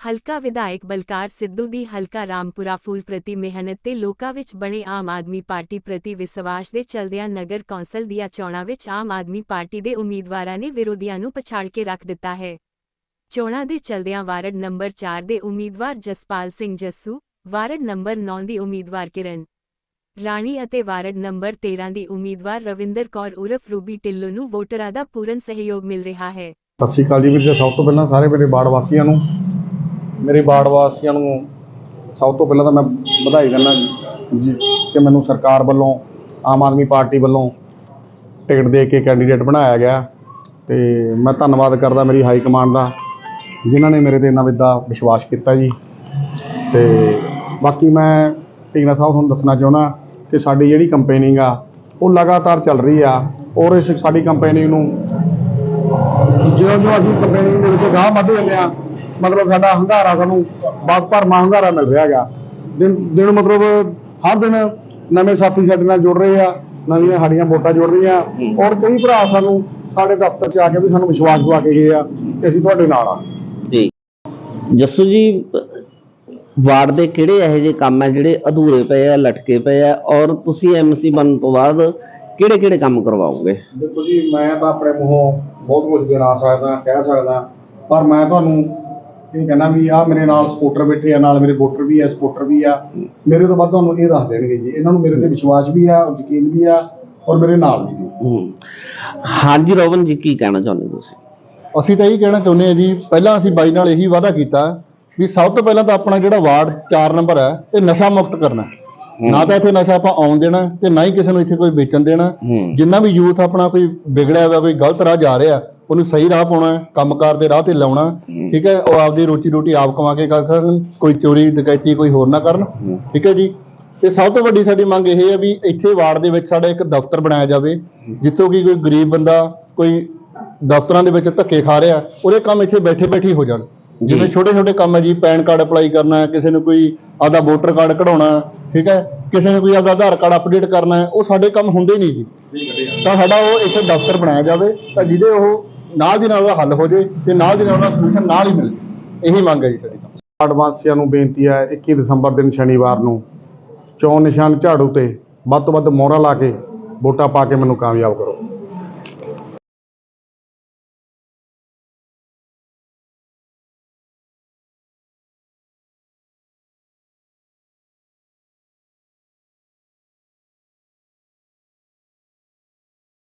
ਹਲਕਾ ਵਿਧਾਇਕ ਬਲਕਾਰ ਸਿੱਧੂ ਦੀ ਹਲਕਾ ਰਾਮਪੁਰਾ ਫੂਲ ਪ੍ਰਤੀ ਮਿਹਨਤ ਤੇ ਲੋਕਾਂ ਵਿੱਚ ਬਣੇ ਆਮ ਆਦਮੀ ਪਾਰਟੀ ਪ੍ਰਤੀ ਵਿਸ਼ਵਾਸ ਦੇ ਚਲਦਿਆਂ ਨਗਰ ਕੌਂਸਲ ਦੀਆਂ ਚੋਣਾਂ ਵਿੱਚ ਆਮ ਆਦਮੀ ਪਾਰਟੀ ਦੇ ਉਮੀਦਵਾਰਾਂ ਨੇ ਵਿਰੋਧੀਆਂ ਨੂੰ ਪਛਾੜ ਕੇ ਰੱਖ ਦਿੱਤਾ ਹੈ। ਚੋਣਾਂ ਦੇ ਚਲਦਿਆਂ ਵਾਰਡ ਨੰਬਰ 4 ਦੇ ਉਮੀਦਵਾਰ ਜਸਪਾਲ ਸਿੰਘ ਜੱਸੂ, ਵਾਰਡ ਨੰਬਰ 9 ਦੀ ਉਮੀਦਵਾਰ ਕਿਰਨ ਰਾਣੀ ਅਤੇ ਵਾਰਡ ਨੰਬਰ 13 ਦੀ ਉਮੀਦਵਾਰ ਰਵਿੰਦਰ ਕੌਰ ਉਰਫ ਰੂਬੀ ਢਿੱਲੋਂ ਨੂੰ ਵੋਟਰਾਂ ਦਾ ਪੂਰਨ ਸਹਿਯੋਗ ਮਿਲ ਰਿਹਾ ਹੈ। ਸਤਿ ਸ਼੍ਰੀ ਅਕਾਲ ਜੀ ਵੀਰ ਜੀ, ਸਭ ਤੋਂ ਪਹਿਲਾਂ ਸਾਰੇ ਮੇਰੇ ਬਾੜ ਵਾਸੀਆਂ ਨੂੰ ਮੇਰੇ ਬਾੜ ਵਾਸੀਆਂ ਨੂੰ ਸਭ ਤੋਂ ਪਹਿਲਾਂ ਤਾਂ ਮੈਂ ਵਧਾਈ ਦਿੰਦਾ ਜੀ ਕਿ ਮੈਨੂੰ ਸਰਕਾਰ ਵੱਲੋਂ, ਆਮ ਆਦਮੀ ਪਾਰਟੀ ਵੱਲੋਂ ਟਿਕਟ ਦੇ ਕੇ ਕੈਂਡੀਡੇਟ ਬਣਾਇਆ ਗਿਆ ਤੇ ਮੈਂ ਧੰਨਵਾਦ ਕਰਦਾ ਮੇਰੀ ਹਾਈ ਕਮਾਂਡ ਦਾ, ਜਿਨ੍ਹਾਂ ਨੇ ਮੇਰੇ ਤੇ ਇੰਨਾ ਵੱਡਾ ਵਿਸ਼ਵਾਸ ਕੀਤਾ ਜੀ। ਤੇ ਬਾਕੀ ਮੈਂ ਟੀਨਾ ਸਾਹਿਬ ਤੁਹਾਨੂੰ ਦੱਸਣਾ ਚਾਹੁੰਦਾ ਕਿ ਸਾਡੀ ਜਿਹੜੀ ਕੰਪੇਨਿੰਗ ਆ, ਉਹ ਲਗਾਤਾਰ ਚੱਲ ਰਹੀ ਆ ਔਰ ਇਸ ਸਾਡੀ ਕੰਪੇਨਿੰਗ ਨੂੰ ਜਿਉਂ ਜਿਉਂ ਅਸੀਂ ਕੰਪੇਨਿੰਗ ਦੇ ਵਿੱਚ ਗਾਹ ਵੱਧ ਜਾਂਦੇ ਆ ਮਤਲਬ ਸਾਡਾ ਹੰਗਾਰਾ ਸਾਨੂੰ ਬਾਗ ਭਰਮਾ ਹੰਗਾਰਾ ਮਿਲ ਰਿਹਾ ਹੈਗਾ। ਦਿਨ ਦਿਨ ਮਤਲਬ ਹਰ ਦਿਨ ਨਵੇਂ ਸਾਥੀ ਸਾਡੇ ਨਾਲ ਜੁੜ ਰਹੇ ਆ ਨਵੀਆਂ ਸਾਡੀਆਂ ਵੋਟਾਂ ਜੁੜ ਰਹੀਆਂ। ਔਰ ਕਈ ਭਰਾ ਸਾਨੂੰ ਸਾਡੇ ਦਫ਼ਤਰ 'ਚ ਆ ਕੇ ਵੀ ਸਾਨੂੰ ਵਿਸ਼ਵਾਸ ਦਵਾ ਕੇ ਗਏ ਆ ਕਿ ਅਸੀਂ ਤੁਹਾਡੇ ਨਾਲ ਆ। ਜੀ। ਜੱਸੂ ਜੀ ਵਾਰਡ ਦੇ ਕਿਹੜੇ ਇਹੋ ਜਿਹੇ ਕੰਮ ਹੈ ਜਿਹੜੇ ਅਧੂਰੇ ਪਏ ਆ ਲਟਕੇ ਪਏ ਆ? ਔਰ ਤੁਸੀਂ ਐਮਸੀ ਬਣਨ ਤੋਂ ਬਾਅਦ ਕਿਹੜੇ ਕਿਹੜੇ ਕੰਮ ਕਰਵਾਓਗੇ? ਦੇਖੋ ਜੀ ਮੈਂ ਤਾਂ ਆਪਣੇ ਮੂੰਹੋਂ ਬਹੁਤ ਕੁਝ ਗਿਣਾ ਸਕਦਾ ਕਹਿ ਸਕਦਾ ਪਰ ਮੈਂ ਤੁਹਾਨੂੰ ਇਹ ਕਹਿਣਾ ਵੀ ਆ ਮੇਰੇ ਨਾਲ ਸਪੋਰਟਰ ਬੈਠੇ ਆ ਨਾਲ ਮੇਰੇ ਵੋਟਰ ਵੀ ਆ ਸਪੋਰਟਰ ਵੀ ਆ। ਮੇਰੇ ਤੋਂ ਵੱਧ ਤੁਹਾਨੂੰ ਇਹ ਦੱਸ ਦੇਣਗੇ ਜੀ। ਇਹਨਾਂ ਨੂੰ ਮੇਰੇ ਤੇ ਵਿਸ਼ਵਾਸ ਵੀ ਆ ਔਰ ਯਕੀਨ ਵੀ ਆ ਔਰ ਮੇਰੇ ਨਾਲ ਵੀ ਨੇ ਹੂੰ। ਹਾਂਜੀ ਰੋਬਨ ਜੀ ਕੀ ਕਹਿਣਾ ਚਾਹੁੰਦੇ ਤੁਸੀਂ? ਅਸੀਂ ਤਾਂ ਇਹ ਕਹਿਣਾ ਚਾਹੁੰਦੇ ਹਾਂ ਜੀ ਪਹਿਲਾਂ ਅਸੀਂ ਬਾਈ ਨਾਲ ਇਹੀ ਵਾਅਦਾ ਕੀਤਾ ਵੀ ਸਭ ਤੋਂ ਪਹਿਲਾਂ ਤਾਂ ਆਪਣਾ ਜਿਹੜਾ ਵਾਰਡ 4 ਨੰਬਰ ਹੈ ਇਹ ਨਸ਼ਾ ਮੁਕਤ ਕਰਨਾ ਨਾ ਤਾਂ ਇੱਥੇ ਨਸ਼ਾ ਆਪਾਂ ਆਉਣ ਦੇਣਾ ਤੇ ਨਾ ਹੀ ਕਿਸੇ ਨੂੰ ਇੱਥੇ ਕੋਈ ਵੇਚਣ ਦੇਣਾ। ਜਿੰਨਾ ਵੀ ਯੂਥ ਆਪਣਾ ਕੋਈ ਵਿਗੜਿਆ ਹੋਇਆ ਕੋਈ ਗਲਤ ਰਾਹ ਜਾ ਰਿਹਾ ਉਹਨੂੰ ਸਹੀ ਰਾਹ ਪਾਉਣਾ ਹੈ, ਕੰਮਕਾਰ ਦੇ ਰਾਹ ਤੇ ਲਾਉਣਾ ਠੀਕ ਹੈ ਉਹ ਆਪਦੀ ਰੋਟੀ ਰੋਟੀ ਆਪ ਕਮਾ ਕੇ ਕਰ ਸਕਣ ਕੋਈ ਚੋਰੀ ਡਕੈਤੀ ਕੋਈ ਹੋਰ ਨਾ ਕਰਨ ਠੀਕ ਹੈ ਜੀ। ਤੇ ਸਭ ਤੋਂ ਵੱਡੀ ਸਾਡੀ ਮੰਗ ਇਹ ਹੈ ਵੀ ਇੱਥੇ ਵਾਰਡ ਦੇ ਵਿੱਚ ਸਾਡਾ ਇੱਕ ਦਫ਼ਤਰ ਬਣਾਇਆ ਜਾਵੇ ਜਿੱਥੋਂ ਕਿ ਕੋਈ ਗਰੀਬ ਬੰਦਾ ਕੋਈ ਦਫ਼ਤਰਾਂ ਦੇ ਵਿੱਚ ਧੱਕੇ ਖਾ ਰਿਹਾ ਉਹਦੇ ਕੰਮ ਇੱਥੇ ਬੈਠੇ ਬੈਠੇ ਹੀ ਜਾਣ। ਜਿਵੇਂ ਛੋਟੇ ਛੋਟੇ ਕੰਮ ਹੈ ਜੀ ਪੈਨ ਕਾਰਡ ਅਪਲਾਈ ਕਰਨਾ ਹੈ ਕਿਸੇ ਨੂੰ ਕੋਈ ਆਦਾ ਵੋਟਰ ਕਾਰਡ ਕਢਾਉਣਾ ਹੈ, ਠੀਕ ਹੈ ਕਿਸੇ ਨੇ ਕੋਈ ਆਦਾ ਆਧਾਰ ਕਾਰਡ ਅਪਡੇਟ ਕਰਨਾ ਹੈ ਉਹ ਸਾਡੇ ਕੰਮ ਹੁੰਦੇ ਨਹੀਂ ਜੀ। ਤਾਂ ਸਾਡਾ ਉਹ ਇੱਥੇ ਦਫ਼ਤਰ ਬਣਾਇਆ ਜਾਵੇ ਤਾਂ ਜਿਹਦੇ ਉਹ ਨਾਲ ਦੀ ਨਾਲ ਉਹਦਾ ਹੱਲ ਹੋ ਜੇ ਤੇ ਨਾਲ ਦੀ ਨਾਲ ਉਹਦਾ ਸੋਲੂਸ਼ਨ ਨਾਲ ਹੀ ਮਿਲ ਜੇ ਇਹੀ ਮੰਗ ਹੈ ਜੀ ਸਾਡੀ ਵਾਰਡ ਵਾਸੀਆਂ ਨੂੰ ਬੇਨਤੀ ਹੈ 21 ਦਸੰਬਰ ਦਿਨ ਸ਼ਨੀਵਾਰ ਨੂੰ ਚੋਣ ਨਿਸ਼ਾਨ ਝਾੜੂ ਤੇ ਵੱਧ ਤੋਂ ਵੱਧ ਮੋਹਰਾ ਲਾ ਕੇ ਵੋਟਾਂ ਪਾ ਕੇ ਮੈਨੂੰ ਕਾਮਯਾਬ ਕਰੋ।